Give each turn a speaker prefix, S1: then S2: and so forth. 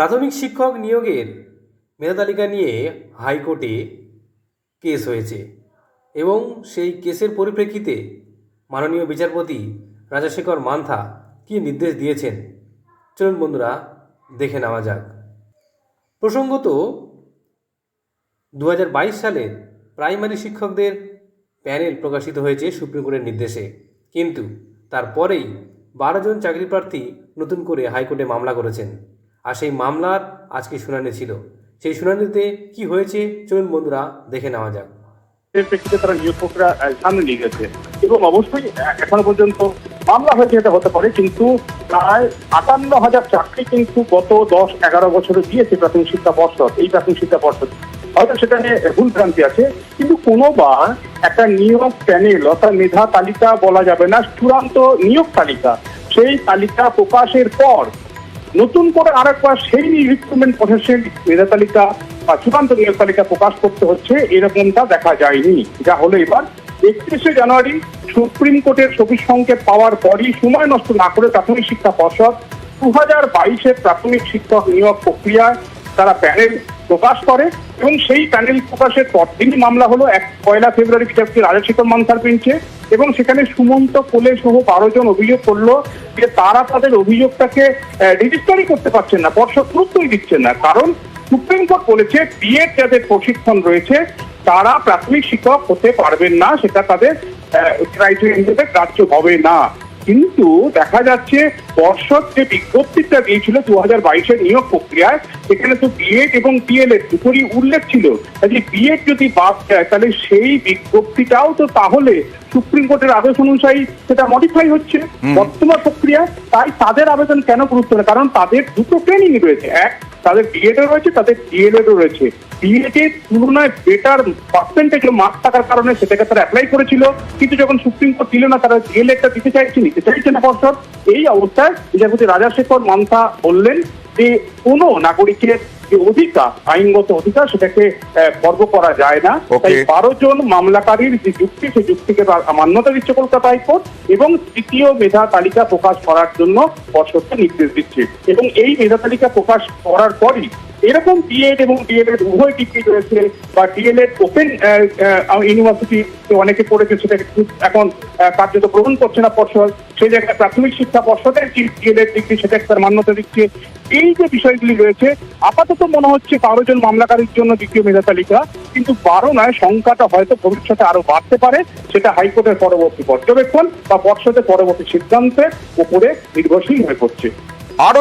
S1: প্রাথমিক শিক্ষক নিয়োগের মেধা তালিকা নিয়ে হাইকোর্টে কেস হয়েছে এবং সেই কেসের পরিপ্রেক্ষিতে মাননীয় বিচারপতি রাজাশেখর মান্থা কী নির্দেশ দিয়েছেন? চলুন বন্ধুরা, দেখে নেওয়া যাক। প্রসঙ্গত দু সালের প্রাইমারি শিক্ষকদের প্যানেল প্রকাশিত হয়েছে সুপ্রিম কোর্টের নির্দেশে। কিন্তু তারপরেই বারো জন চাকরি প্রার্থী নতুন করে হাইকোর্টে মামলা করেছেন। আর সেই মামলার আজকে শুনানি ছিল। সেই শুনানিতে কি হয়েছে চলুন বন্ধুরা দেখে নেওয়া যাক।
S2: এর প্রেক্ষিতে তারা নিয়োগ প্রক্রিয়া আহ, সামনে নিয়ে গেছে। এবং অবশ্যই এখনও পর্যন্ত মামলা হয়েছে এটা হতে পারে কিন্তু প্রায় আটান্ন হাজার চাকরি কিন্তু গত দশ এগারো বছরে দিয়েছে প্রাথমিক শিক্ষা পর্ষদ এই প্রাথমিক শিক্ষা পর্ষদ। হয়তো সেখানে ভুল ভ্রান্তি আছে কিন্তু কোনোবার একটা নিয়োগ প্যানেল অর্থাৎ মেধা তালিকা বলা যাবে না চূড়ান্ত নিয়োগ তালিকা। সেই তালিকা প্রকাশের পর নতুন করে আরেকবার সেই রিক্রুটমেন্ট প্রসেসের মেধা তালিকা বা চূড়ান্ত নিয়োগ তালিকা প্রকাশ করতে হচ্ছে, এরকমটা দেখা যায়নি। যা হলো এবার একত্রিশে জানুয়ারি সুপ্রিম কোর্টের ছবির সংকেত পাওয়ার পরই সময় নষ্ট না করে প্রাথমিক শিক্ষা পর্ষদ দু হাজার বাইশের প্রাথমিক শিক্ষক নিয়োগ প্রক্রিয়ায় তারা প্যানেল প্রকাশ করে। এবং সেই প্যানেল প্রকাশের পরদিনই মামলা হলো এক পয়লা ফেব্রুয়ারি বিচারপতি রাজশেখর মান্থার বেঞ্চে এবং সেখানে সুমন্ত কোলে সহ বারো জন অভিযোগ করল যে তারা তাদের অভিযোগটাকে রেজিস্টারই করতে পারছেন না পর্ষদ গুরুত্বই দিচ্ছেন না। কারণ সুপ্রিম কোর্ট বলেছে বিএড যাদের প্রশিক্ষণ রয়েছে, তারা প্রাথমিক শিক্ষক হতে পারবেন না, সেটা তাদের ক্রাইটেরিয়া হিসেবে গ্রাহ্য হবে না। কিন্তু দেখা যাচ্ছে পর্ষদ যে বিজ্ঞপ্তিটা দিয়েছিল দু হাজার বাইশের নিয়োগ প্রক্রিয়ায় সেখানে তো বিএড এবং ডিএলএড দুটোরই উল্লেখ ছিল। কাজে বিএড যদি বাদ দেয় তাহলে সেই বিজ্ঞপ্তিটাও তো তাহলে সুপ্রিম কোর্টের আদেশ অনুযায়ী সেটা মডিফাই হচ্ছে বর্তমান প্রক্রিয়া তাই তাদের আবেদন কেন গুরুত্ব না কারণ তাদের দুটো ট্রেনিং রয়েছে। এক তাদের বিএড রয়েছে, তাদের ডিএলএডও রয়েছে। বিএড এর তুলনায় বেটার পার্সেন্টেজ মার্ক থাকার কারণে সেটাকে তারা অ্যাপ্লাই করেছিল। কিন্তু যখন সুপ্রিম কোর্ট দিল না, তারা ডিএলএডটা দিতে চাইছে, নিতে চাইছে না পর্ষদ, এই অবস্থায় বিচারপতি রাজাশেখর মান্থা বললেন যে কোনো নাগরিকের যে অধিকার আইনগত অধিকার সেটাকে খর্ব করা যায় না। তাই বারো জন মামলাকারীর যে যুক্তি সেই যুক্তিকে মান্যতা দিচ্ছে কলকাতা হাইকোর্ট এবং তৃতীয় মেধা তালিকা প্রকাশ করার জন্য পর্ষদকে নির্দেশ দিচ্ছে। এবং এই মেধা তালিকা প্রকাশ করার পরই এরকম বিএড এবং ডিএলএড উভয় ডিগ্রি রয়েছে বা ডিএলএড ওপেন ইউনিভার্সিটি অনেকে পড়েছে সেটাকে এখন কার্যত গ্রহণ করছে না পর্ষদ। সেই জায়গায় প্রাথমিক শিক্ষা পর্ষদের যে দিক দিয়ে, সেটা তার মান্যতা দিচ্ছে এই যে বিষয়গুলি রয়েছে, আপাতত মনে হচ্ছে বারো জন মামলাকারীর জন্য দ্বিতীয় মেধা তালিকা, কিন্তু বারো নয় সংখ্যাটা হয়তো ভবিষ্যতে আরও বাড়তে পারে, সেটা হাইকোর্টের পরবর্তী পর্যবেক্ষণ বা পর্ষদের পরবর্তী সিদ্ধান্তের উপরে নির্ভরশীল হয়ে পড়ছে।
S3: আরও